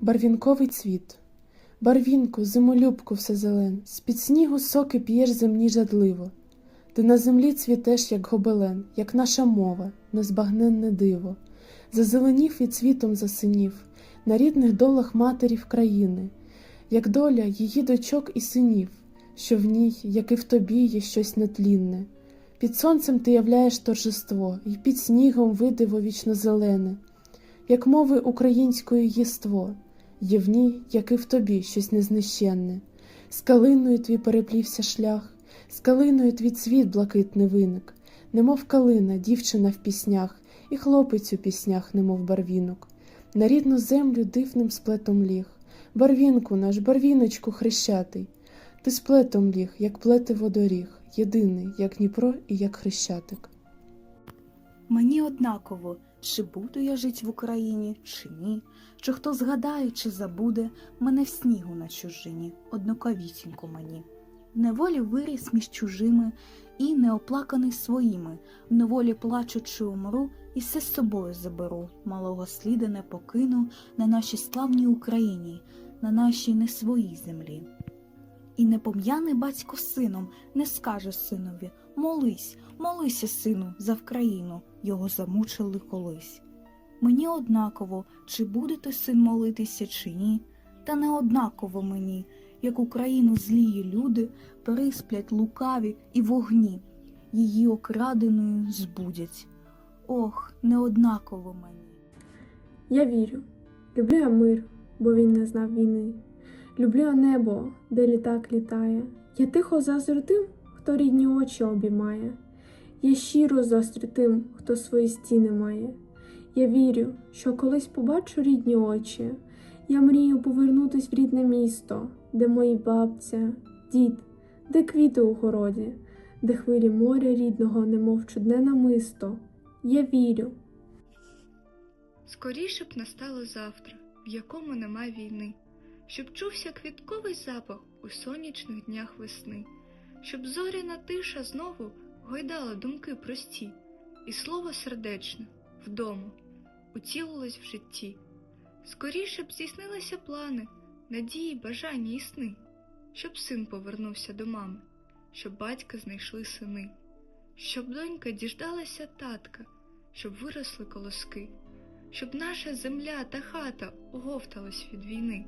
Барвінковий цвіт. Барвінку, зимолюбку все зелен, з-під снігу соки п'єш земні жадливо. Ти на землі цвітеш, як гобелен, як наша мова, незбагненне диво. Зазеленів і цвітом засинів на рідних долах матерів країни, як доля її дочок і синів, що в ній, як і в тобі, є щось нетлінне. Під сонцем ти являєш торжество, і під снігом видиво вічно зелене, як мови української єство, є в ній, як і в тобі, щось незнищенне. З калиною твій переплівся шлях, з калиною твій цвіт блакитний виник, немов калина, дівчина в піснях, і хлопець у піснях, немов барвінок. На рідну землю дивним сплетом ліг, барвінку наш, барвіночку хрещатий. Ти сплетом ліг, як плете водоріг, єдиний, як Дніпро і як хрещатик. Мені однаково, чи буду я жить в Україні, чи ні, чи хто згадає, чи забуде мене в снігу на чужині, однаковісінько мені. В неволі виріс між чужими і неоплаканий своїми, в неволі плачучи умру, і все з собою заберу, малого сліда не покину на нашій славній Україні, на нашій не своїй землі. І не пом'яний батько сином, не скаже синові Молись, молися, сину, за Вкраїну, його замучили колись. Мені однаково, чи буде той син молитися, чи ні, та не однаково мені, як Україну злії люди пересплять лукаві і вогні, її окраденою збудять. Ох, не однаково мені. Я вірю, люблю я мир, бо він не знав війни. Люблю я небо, де літак літає. Я тихо заздрю тим, хто рідні очі обіймає. Я щиро заздрю тим, хто свої стіни має. Я вірю, що колись побачу рідні очі. Я мрію повернутись в рідне місто, де мої бабця, дід, де квіти у городі, де хвилі моря рідного, немов чудне намисто. Я вірю, Скоріше б настало завтра, в якому нема війни, щоб чувся квітковий запах у сонячних днях весни, щоб зоряна тиша знову гойдала думки прості, і слово сердечне вдома утілилось в житті. Скоріше б здійснилися плани, надії, бажання і сни, щоб син повернувся до мами, щоб батька знайшли сини, щоб донька діждалася татка, щоб виросли колоски щоб наша земля та хата оговталась від війни.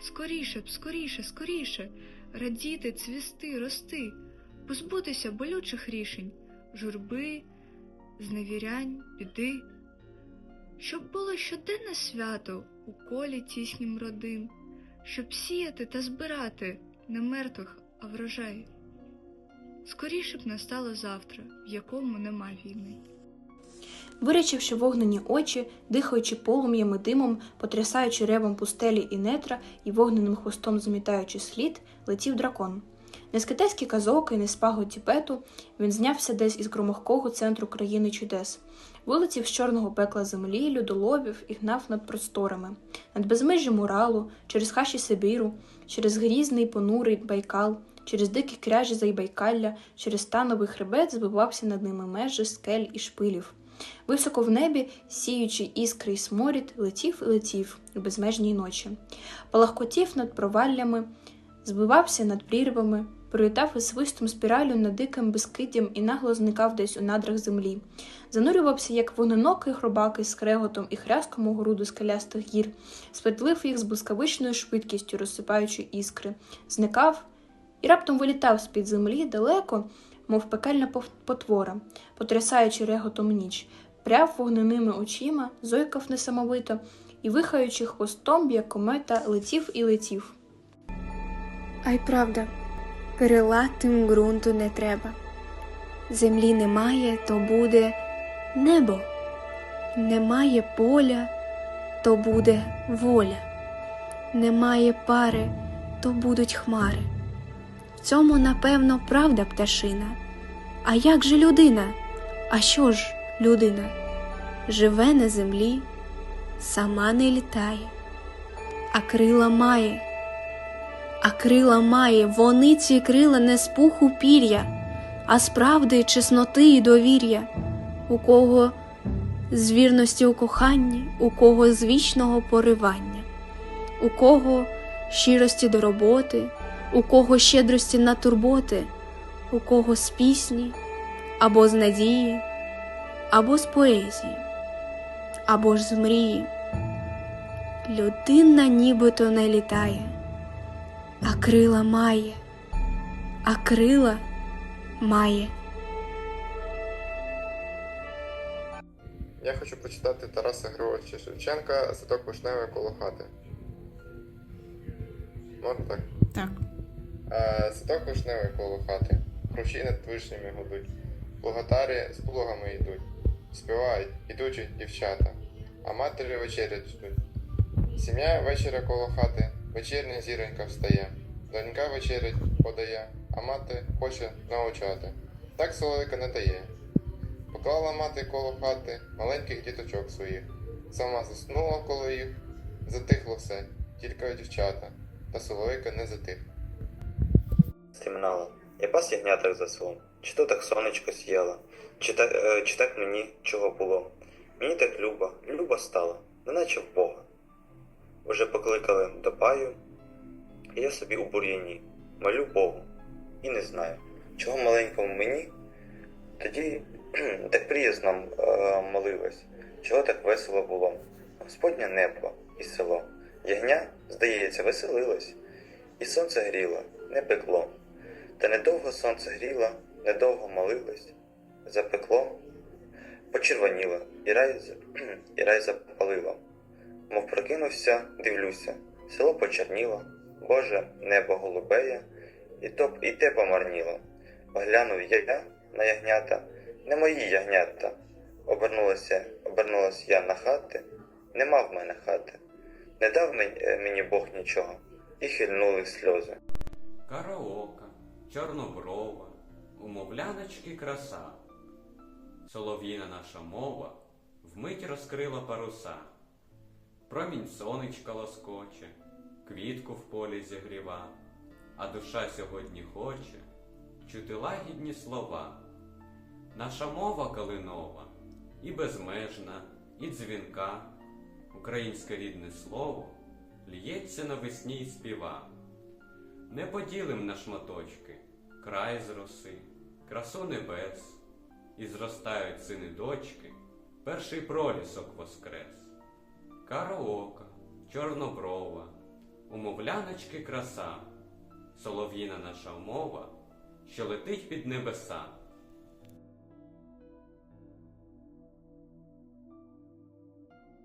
Скоріше б, скоріше, скоріше, радіти, цвісти, рости, позбутися болючих рішень, журби, зневірянь, біди, щоб було щоденне свято у колі тіснім родин, щоб сіяти та збирати не мертвих, а врожай. Скоріше б настало завтра, в якому нема війни. Вирячивши вогнені очі, дихаючи полум'ям і димом, потрясаючи ревом пустелі і нетра і вогненим хвостом замітаючи слід, летів дракон. Не з китайських казок і не з пагод Тібету він знявся десь із громохкого центру країни чудес, вилетів з чорного пекла землі, людоловів і гнав над просторами, над безмежжям Уралу, через хащі Сибіру, через грізний понурий Байкал, через дикі кряжі Зайбайкалля, через становий хребет збивався над ними межі скель і шпилів. Високо в небі, сіючи іскри й сморід, летів і летів у безмежній ночі. Палахкотів над проваллями, збивався над прірвами, пролітав із свистом спіралю над диким безкиддям і нагло зникав десь у надрах землі. Занурювався, як вогненокий хробак із скреготом і хряском у груду скелястих гір, спетлив їх з блискавичною швидкістю, розсипаючи іскри, зникав і раптом вилітав з-під землі далеко, мов пекельна потвора, потрясаючи реготом ніч, пряв вогненими очима, зойкав несамовито і, вихаючи хвостом, як комета, летів і летів. А й правда, перелатим ґрунту не треба. Землі немає, то буде небо. Немає поля, то буде воля. Немає пари, то будуть хмари. В цьому, напевно, правда пташина. А як же людина? А що ж людина? Живе на землі, сама не літає, а крила має. А крила має, вони ці крила не з пуху пір'я, а з правди, чесноти і довір'я, у кого з вірності у коханні, у кого з вічного поривання. у кого щирості до роботи, у кого щедрості на турботи, у кого з пісні, або з надії, або з поезії, або ж з мрії. Людина нібито не літає, а крила має, а крила має. Я хочу прочитати Тараса Григоровича Шевченка Садок вишневий коло хати. Можна так? Так. Е, Садок вишневий коло хати. Хрущі над вишнями гудуть. Плугатарі з плугами йдуть. Співають, ідучі дівчата, а матері вечерять ждуть. Сім'я вечора коло хати, вечірня зіронька встає. Донька вечерять подає, а мати хоче научати. Так соловейка не дає. Поклала мати коло хати маленьких діточок своїх. Сама заснула коло їх, затихло все, тільки дівчата, та соловейка не затих. Стемнало. Я пас ягняток за селом. Чи то так сонечко сіяло, чи так, е, чи так мені чого було. Мені так любо, любо стало, неначе в Бога. Уже покликали до паю, і я собі у бур'яні молю Богу. І не знаю, чого маленькому мені тоді так приязно е, молилась, чого так весело було. Господнє небо і село. Ягня, здається, веселилось, і сонце гріло, не пекло. Та недовго сонце гріло, недовго молилось, запекло, почервоніло, і рай, і рай запалило. Мов прокинувся, дивлюся, село почерніло, Боже, небо голубеє, і то і те помарніло. Оглянув я на ягнята, не мої ягнята. Обернулася, обернулась я на хати, нема в мене хати. Не дав мені, мені Бог нічого, і хильнули сльози. Караока, чорноброва, умовляночки краса. Солов'їна наша мова вмить розкрила паруса. Промінь сонечка лоскоче, квітку в полі зігріва, а душа сьогодні хоче чути лагідні слова. Наша мова калинова, і безмежна, і дзвінка, українське рідне слово лється навесні й співа. Не поділим на шматочки край з роси, красу небес, і зростають сини дочки, перший пролісок воскрес. Караока, чорноброва, умовляночки краса, солов'їна наша мова, що летить під небеса.